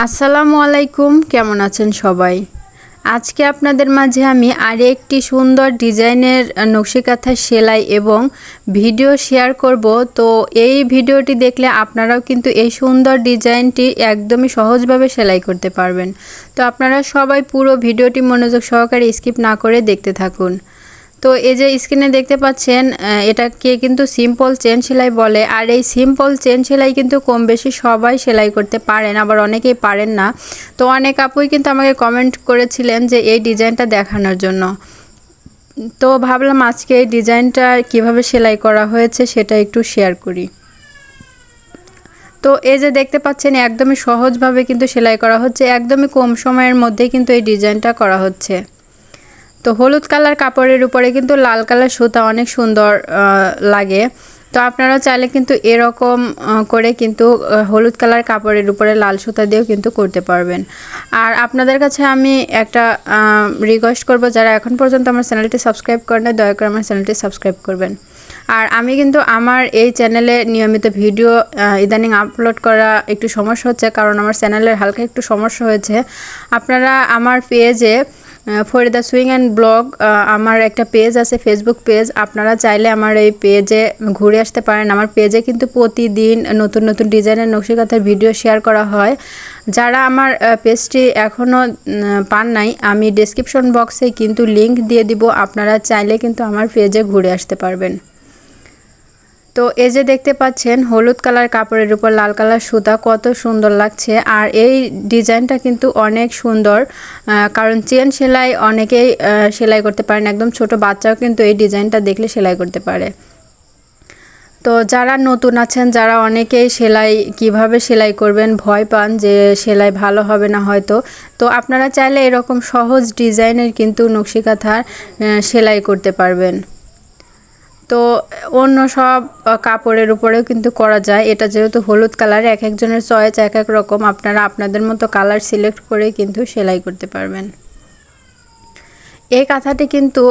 আসসালামু আলাইকুম, কেমন আছেন সবাই? আজকে আপনাদের মাঝে আমি আরে একটি সুন্দর ডিজাইনের নকশিকাঁথা সেলাই এবং ভিডিও শেয়ার করব। তো এই ভিডিওটি দেখলে আপনারাও কিন্তু এই সুন্দর ডিজাইনটি একদমই সহজভাবে সেলাই করতে পারবেন। তো আপনারা সবাই পুরো ভিডিওটি মনোযোগ সহকারে স্কিপ না করে দেখতে থাকুন। তো এই যে স্ক্রিনে দেখতে পাচ্ছেন এটাকে কিন্তু সিম্পল চেন সেলাই বলে। আর এই সিম্পল চেন সেলাই কিন্তু কম বেশি সবাই সেলাই করতে পারেন, আবার অনেকেই পারেন না। তো অনেক আপুই কিন্তু আমাকে কমেন্ট করেছিলেন যে এই ডিজাইনটা দেখানোর জন্য। তো ভাবলাম আজকে এই ডিজাইনটা কীভাবে সেলাই করা হয়েছে সেটা একটু শেয়ার করি। তো এই যে দেখতে পাচ্ছেন, একদমই সহজভাবে কিন্তু সেলাই করা হচ্ছে, একদমই কম সময়ের মধ্যে কিন্তু এই ডিজাইনটা করা হচ্ছে। তো হলুদ কালার কাপড়ের উপরে কিন্তু লাল কালার সুতা অনেক সুন্দর লাগে। তো আপনারা চাইলে কিন্তু এরকম করে কিন্তু হলুদ কালার কাপড়ের উপরে লাল সুতা দিয়েও কিন্তু করতে পারবেন। আর আপনাদের কাছে আমি একটা রিকোয়েস্ট করব, যারা এখন পর্যন্ত আমার চ্যানেলটি সাবস্ক্রাইব করেন দয়া করে আমার চ্যানেলটি সাবস্ক্রাইব করবেন। আর আমি কিন্তু আমার এই চ্যানেলে নিয়মিত ভিডিও ইদানিং আপলোড করা একটু সমস্যা হচ্ছে, কারণ আমার চ্যানেলের হালকা একটু সমস্যা হয়েছে। আপনারা আমার পেজে ফরিদা সুইং অ্যান্ড ব্লগ আমার একটা পেজ আছে ফেসবুক পেজ আপনারা চাইলে আমার এই পেজে ঘুরে আসতে পারেন। আমার পেজে কিন্তু প্রতিদিন নতুন নতুন ডিজাইনের নকশিকাথার ভিডিও শেয়ার করা হয়। যারা আমার পেজটি এখনও পান নাই, আমি ডিসক্রিপশন বক্সে কিন্তু লিংক দিয়ে দিব। আপনারা চাইলে কিন্তু আমার পেজে ঘুরে আসতে পারবেন। তো এই যে দেখতে পাচ্ছেন, হলুদ কালার কাপড়ের উপর লাল কালার সুতা, কত সুন্দর লাগছে। আর এই ডিজাইনটা কিন্তু অনেক সুন্দর কারণ চেন সেলাই অনেকেই সেলাই করতে পারেন। একদম ছোট বাচ্চাও কিন্তু এই ডিজাইনটা দেখলে সেলাই করতে পারে। তো যারা নতুন আছেন, যারা অনেকেই সেলাই, কীভাবে সেলাই করবেন, ভয় পান যে সেলাই ভালো হবে না হয়তো, তো আপনারা চাইলে এরকম সহজ ডিজাইনের কিন্তু নকশিকাথার সেলাই করতে পারবেন। তো অন্য সব কাপড়ের উপরেও কিন্তু করা যায়। এটা যেহেতু হলুদ কালার, এক একজনের চয়েস এক এক রকম। আপনারা আপনাদের মতো কালার সিলেক্ট করে কিন্তু সেলাই করতে পারবেন। এই কাঁথাটি কিন্তু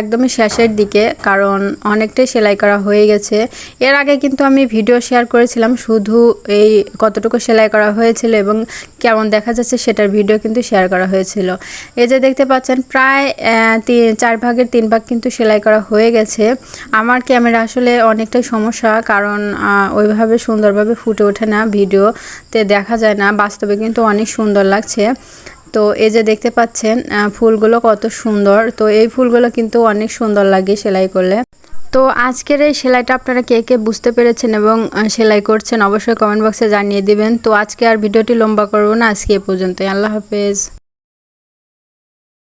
একদমই শেষের দিকে, কারণ অনেকটাই সেলাই করা হয়ে গেছে। এর আগে কিন্তু আমি ভিডিও শেয়ার করেছিলাম শুধু এই কতটুকু সেলাই করা হয়েছিল এবং কেমন দেখা যাচ্ছে সেটার ভিডিও কিন্তু শেয়ার করা হয়েছিল। এই যে দেখতে পাচ্ছেন, প্রায় তিন, চার ভাগের তিন ভাগ কিন্তু সেলাই করা হয়ে গেছে। আমার ক্যামেরা আসলে অনেকটাই সমস্যা, কারণ ওইভাবে সুন্দরভাবে ফুটে ওঠে না ভিডিওতে, দেখা যায় না। বাস্তবে কিন্তু অনেক সুন্দর লাগছে। তো এই যে দেখতে পাচ্ছেন ফুলগুলো কত সুন্দর। তো এই ফুলগুলো কিন্তু অনেক সুন্দর লাগে সেলাই করলে। তো আজকের এই সেলাইটা আপনারা কে কে বুঝতে পেরেছেন এবং সেলাই করছেন অবশ্যই কমেন্ট বক্সে জানিয়ে দিবেন। তো আজকে আর ভিডিওটি লম্বা করব না, আজকে এ পর্যন্তই। আল্লাহ হাফেজ।